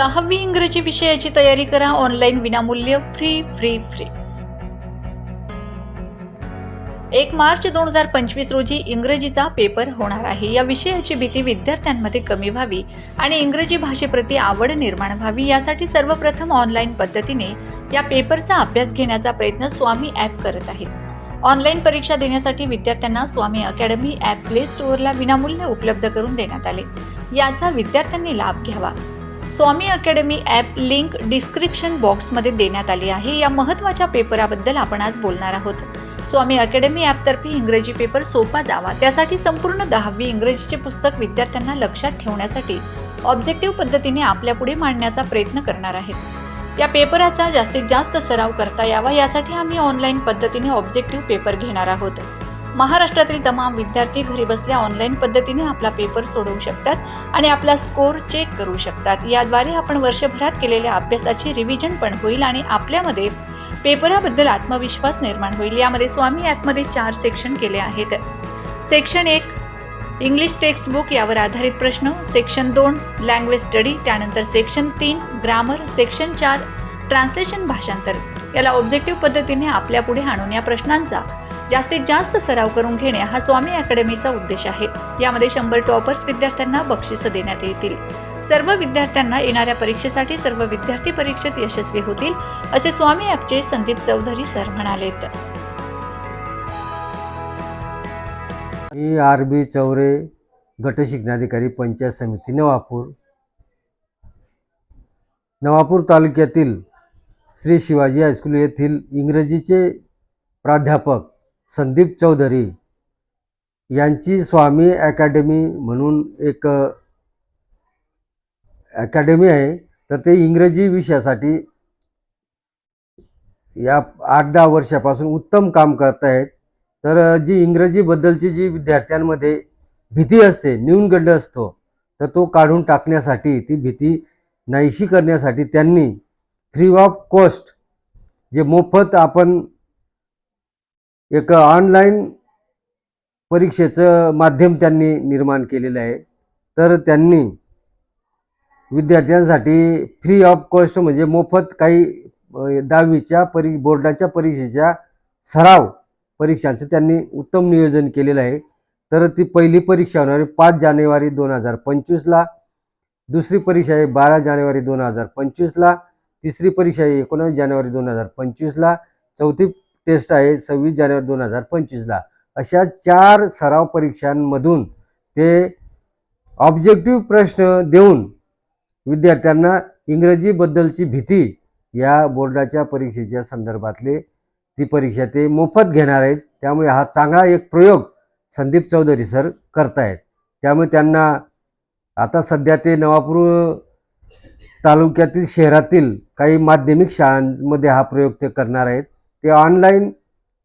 दहावी इंग्रजी विषयाची तयारी करा. ऑनलाईन विनामूल्य फ्री फ्री फ्री एक मार्च दोन हजार पंचवीस रोजी इंग्रजीचा पेपर होणार आहे. या विषयाची भीती विद्यार्थ्यांमध्ये कमी व्हावी आणि इंग्रजी भाषेप्रती आवड निर्माण व्हावी यासाठी सर्वप्रथम ऑनलाईन पद्धतीने या पेपरचा अभ्यास घेण्याचा प्रयत्न स्वामी ॲप करत आहेत. ऑनलाईन परीक्षा देण्यासाठी विद्यार्थ्यांना स्वामी अकॅडमी ॲप प्ले स्टोअरला विनामूल्य उपलब्ध करून देण्यात आले. याचा विद्यार्थ्यांनी लाभ घ्यावा. Swami academy app link description बॉक्समध्ये देण्यात आली आहे. या महत्त्वाच्या पेपराबद्दल आपण आज बोलणार आहोत. स्वामी अकॅडमी ॲपतर्फे इंग्रजी पेपर सोपा जावा. त्यासाठी संपूर्ण दहावी इंग्रजीचे पुस्तक विद्यार्थ्यांना लक्षात ठेवण्यासाठी ऑब्जेक्टिव्ह पद्धतीने आपल्यापुढे मांडण्याचा प्रयत्न करणार आहेत. या पेपराचा जास्तीत जास्त सराव करता यावा. यासाठी आम्ही ऑनलाईन पद्धतीने ऑब्जेक्टिव्ह पेपर घेणार आहोत. महाराष्ट्रातील तमाम विद्यार्थी घरी बसल्या ऑनलाईन पद्धतीने आपला पेपर सोडवू शकतात आणि आपला स्कोर चेक करू शकतात. याद्वारे आपण वर्षभरात केलेल्या अभ्यासाची रिव्हिजन पण होईल आणि आपल्यामध्ये पेपराबद्दल आत्मविश्वास निर्माण होईल. यामध्ये स्वामी ॲपमध्ये चार सेक्शन केले आहेत. सेक्शन एक इंग्लिश टेक्स्ट बुक यावर आधारित प्रश्न. सेक्शन दोन लँग्वेज स्टडी त्यानंतर सेक्शन तीन ग्रामर सेक्शन चार ट्रान्सलेशन भाषांतर. याला ऑब्जेक्टिव्ह पद्धतीने आपल्यापुढे आणून या प्रश्नांचा जास्तीत जास्त सराव करून घेणे हा स्वामी अकॅडमीचा उद्देश आहे. यामध्ये शंभर टॉपर्स विद्यार्थ्यांना बक्षिसं देण्यात येतील. सर्व विद्यार्थ्यांना येणाऱ्या परीक्षेसाठी सर्व विद्यार्थी परीक्षेत यशस्वी होतील असे स्वामी ॲपचे संदीप चौधरी सर म्हणालेत. मी आर बी चौरे गट शिक्षणाधिकारी पंचायत समिती नवापूर. नवापूर तालुक्यातील श्री शिवाजी हायस्कूल येथील इंग्रजीचे प्राध्यापक संदीप चौधरी यांची स्वामी अकॅडमी म्हणून एक अकॅडमी आहे. तर ते इंग्रजी विषयासाठी या आठ दहा वर्षापासून उत्तम काम करत आहेत. तर जी इंग्रजीबद्दलची जी विद्यार्थ्यांमध्ये भीती असते न्यूनगंड असतो तर तो काढून टाकण्यासाठी ती भीती नाहीशी करण्यासाठी त्यांनी फ्री ऑफ कॉस्ट जे मोफत आपण एक ऑनलाईन परीक्षेचं माध्यम त्यांनी निर्माण केलेलं आहे. तर त्यांनी विद्यार्थ्यांसाठी फ्री ऑफ कॉस्ट म्हणजे मोफत काही दहावीच्या परी बोर्डाच्या परीक्षेच्या सराव परीक्षांचं त्यांनी उत्तम नियोजन केलेलं आहे. तर ती पहिली परीक्षा होणार आहे पाच जानेवारी दोन हजार पंचवीसला दुसरी परीक्षा आहे बारा जानेवारी दोन हजार पंचवीसला तिसरी परीक्षा आहे एकोणावीस जानेवारी दोन हजार पंचवीसला. चौथी टेस्ट आहे सव्वीस जानेवारी दोन हजार पंचवीसला. अशा चार सराव परीक्षांमधून ते ऑब्जेक्टिव्ह प्रश्न देऊन विद्यार्थ्यांना इंग्रजीबद्दलची भीती या बोर्डाच्या परीक्षेच्या संदर्भातले ती परीक्षा ते मोफत घेणार आहेत. त्यामुळे हा चांगला एक प्रयोग संदीप चौधरी सर करतायत. त्यामुळे त्यांना आता सध्या ते नवापूर तालुक्यातील शहरातील काही माध्यमिक शाळांमध्ये हा प्रयोग ते करणार आहेत. ते ऑनलाईन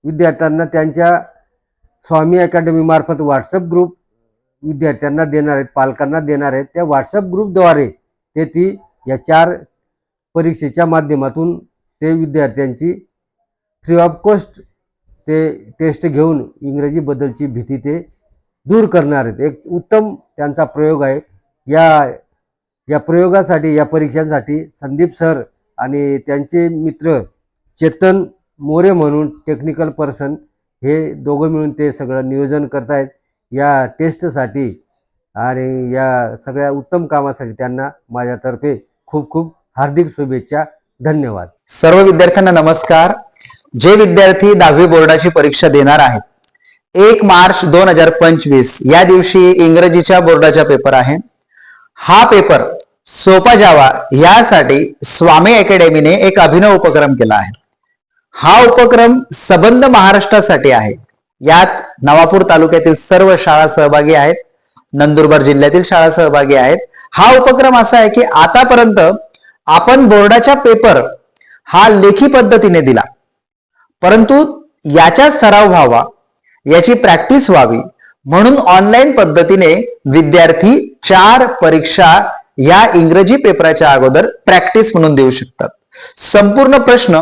विद्यार्थ्यांना त्यांच्या स्वामी अकॅडमीमार्फत व्हॉट्सअप ग्रुप विद्यार्थ्यांना देणार आहेत पालकांना देणार आहेत. त्या व्हॉट्सअप ग्रुपद्वारे ते ती या चार परीक्षेच्या माध्यमातून ते विद्यार्थ्यांची फ्री ऑफ कॉस्ट ते टेस्ट घेऊन इंग्रजीबद्दलची भीती ते दूर करणार आहेत. एक उत्तम त्यांचा प्रयोग आहे. या या प्रयोगासाठी या परीक्षांसाठी संदीप सर आणि त्यांचे मित्र चेतन मोरे म्हणून टेक्निकल पर्सन हे दोघं मिळून ते सगळं नियोजन करतायत. या टेस्टसाठी आणि या सगळ्या उत्तम कामासाठी त्यांना माझ्यातर्फे खूप खूप हार्दिक शुभेच्छा. धन्यवाद. सर्व विद्यार्थ्यांना नमस्कार. जे विद्यार्थी दहावी बोर्डाची परीक्षा देणार आहेत एक मार्च दोन हजार पंचवीस या दिवशी इंग्रजीच्या बोर्डाचा पेपर आहे. हा पेपर सोपा जावा यासाठी स्वामी अकॅडमीने एक अभिनव उपक्रम केला आहे. हा उपक्रम सबंध महाराष्ट्रासाठी आहे. यात नवापूर तालुक्यातील सर्व शाळा सहभागी आहेत. नंदुरबार जिल्ह्यातील शाळा सहभागी आहेत. हा उपक्रम असा आहे की आतापर्यंत आपण बोर्डाचा पेपर हा लेखी पद्धतीने दिला. परंतु याचा सराव व्हावा याची प्रॅक्टिस व्हावी म्हणून ऑनलाईन पद्धतीने विद्यार्थी चार परीक्षा या इंग्रजी पेपराच्या अगोदर प्रॅक्टिस म्हणून देऊ शकतात. संपूर्ण प्रश्न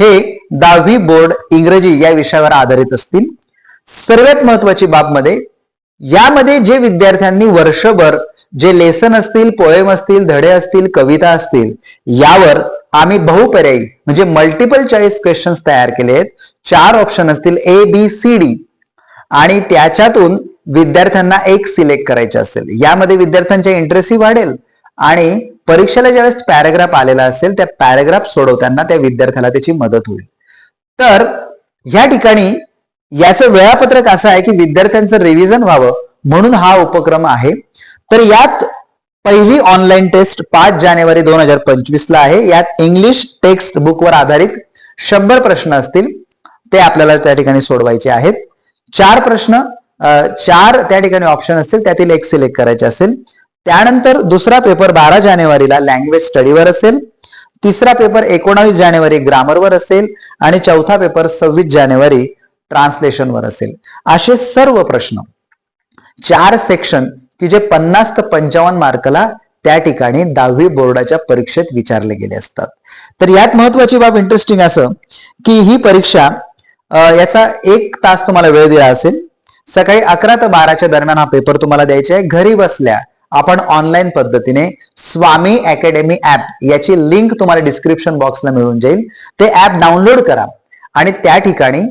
हे दहावी बोर्ड इंग्रजी या विषयावर आधारित असतील. सर्वात महत्वाची बाबमध्ये यामध्ये जे विद्यार्थ्यांनी वर्षभर जे लेसन असतील पोएम असतील धडे असतील कविता असतील यावर आम्ही बहुपर्यायी म्हणजे मल्टिपल चॉईस क्वेश्चन्स तयार केले आहेत. चार ऑप्शन असतील ए बी सी डी आणि त्याच्यातून विद्यार्थ्यांना एक सिलेक्ट करायचे असेल. यामध्ये विद्यार्थ्यांच्या इंटरेस्टही वाढेल आणि परीक्षेला ज्यावेळेस पॅराग्राफ आलेला असेल त्या पॅराग्राफ सोडवताना त्या विद्यार्थ्याला त्याची मदत होईल. तर या ठिकाणी याचं वेळापत्रक असं आहे की विद्यार्थ्यांचं रिव्हिजन व्हावं म्हणून हा उपक्रम आहे. तर यात पहिली ऑनलाईन टेस्ट पाच जानेवारी दोन हजार पंचवीस ला आहे. यात इंग्लिश टेक्स्ट बुकवर आधारित शंभर प्रश्न असतील ते आपल्याला त्या ठिकाणी सोडवायचे आहेत. चार प्रश्न चार त्या ठिकाणी ऑप्शन असतील त्यातील एक सिलेक्ट करायचे असेल. त्यानंतर दुसरा पेपर बारा जानेवारीला लँग्वेज स्टडीवर असेल. तिसरा पेपर एकोणावीस जानेवारी ग्रामरवर असेल. आणि चौथा पेपर सव्वीस जानेवारी ट्रान्सलेशनवर असेल. असे सर्व प्रश्न. चार सेक्शन की जे पन्नास ते पंचावन्न मार्कला त्या ठिकाणी दहावी बोर्डाच्या परीक्षेत विचारले गेले असतात. तर यात महत्वाची बाब इंटरेस्टिंग असं की ही परीक्षा याचा एक तास तुम्हाला वेळ दिला असेल. सकाळी अकरा ते बाराच्या दरम्यान हा पेपर तुम्हाला द्यायचा आहे. घरी बसल्या आपण ऑनलाईन पद्धतीने स्वामी अकॅडमी ऍप याची लिंक तुम्हाला डिस्क्रिप्शन बॉक्सला मिळून जाईल. ते ऍप डाउनलोड करा आणि त्या ठिकाणी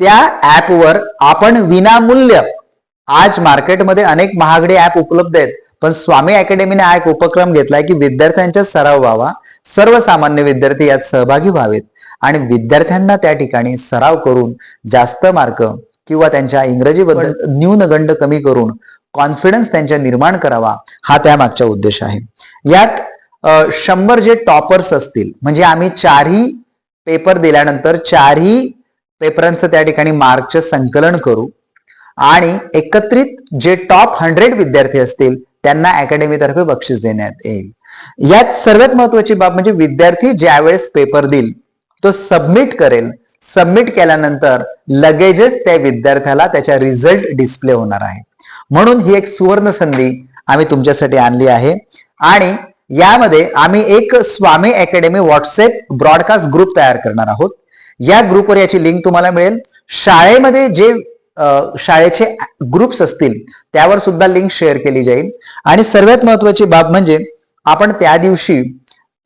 त्या ऍपवर आपण विनामूल्य आज मार्केटमध्ये अनेक महागडे ऍप उपलब्ध आहेत. पण स्वामी अकॅडमीने हा एक उपक्रम घेतलाय की विद्यार्थ्यांचा सराव व्हावा. सर्वसामान्य विद्यार्थी यात सहभागी व्हावेत. आणि विद्यार्थ्यांना त्या ठिकाणी सराव करून जास्त मार्क किंवा त्यांच्या इंग्रजीबद्दल न्यूनगंड कमी करून कॉन्फिडन्स त्यांच्या निर्माण करावा हा त्यामागचा उद्देश आहे. यात शंभर जे टॉपर्स असतील म्हणजे आम्ही चारही पेपर दिल्यानंतर चारही पेपरांचं त्या ठिकाणी मार्कचं संकलन करू. आणि एकत्रित जे टॉप हंड्रेड विद्यार्थी असतील त्यांना अकॅडमीतर्फे बक्षीस देण्यात येईल. यात सर्वात महत्वाची बाब म्हणजे विद्यार्थी ज्यावेळेस पेपर देईल तो सबमिट करेल. सबमिट केल्यानंतर लगेचच त्या विद्यार्थ्याला त्याचा रिझल्ट डिस्प्ले होणार आहे. म्हणून ही एक सुवर्ण संधी आम्ही तुमच्यासाठी आणली आहे. आणि यामध्ये आम्ही एक Swami academy WhatsApp broadcast group तयार करणार आहोत. या ग्रुपवर याची लिंक तुम्हाला मिळेल. शाळेमध्ये जे शाळेचे ग्रुप्स असतील त्यावर सुद्धा लिंक शेअर केली जाईल. आणि सर्वात महत्वाची बाब म्हणजे आपण त्या दिवशी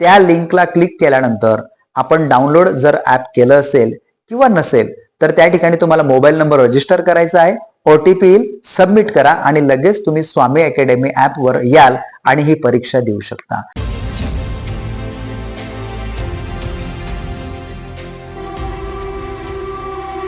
त्या लिंकला क्लिक केल्यानंतर आपण डाउनलोड जर ऍप केलं असेल किंवा नसेल तर त्या ठिकाणी तुम्हाला मोबाईल नंबर रजिस्टर करायचा आहे. ओटीपी येईल सबमिट करा आणि लगेच तुम्ही स्वामी अकॅडमी ऍपवर याल आणि ही परीक्षा देऊ शकता.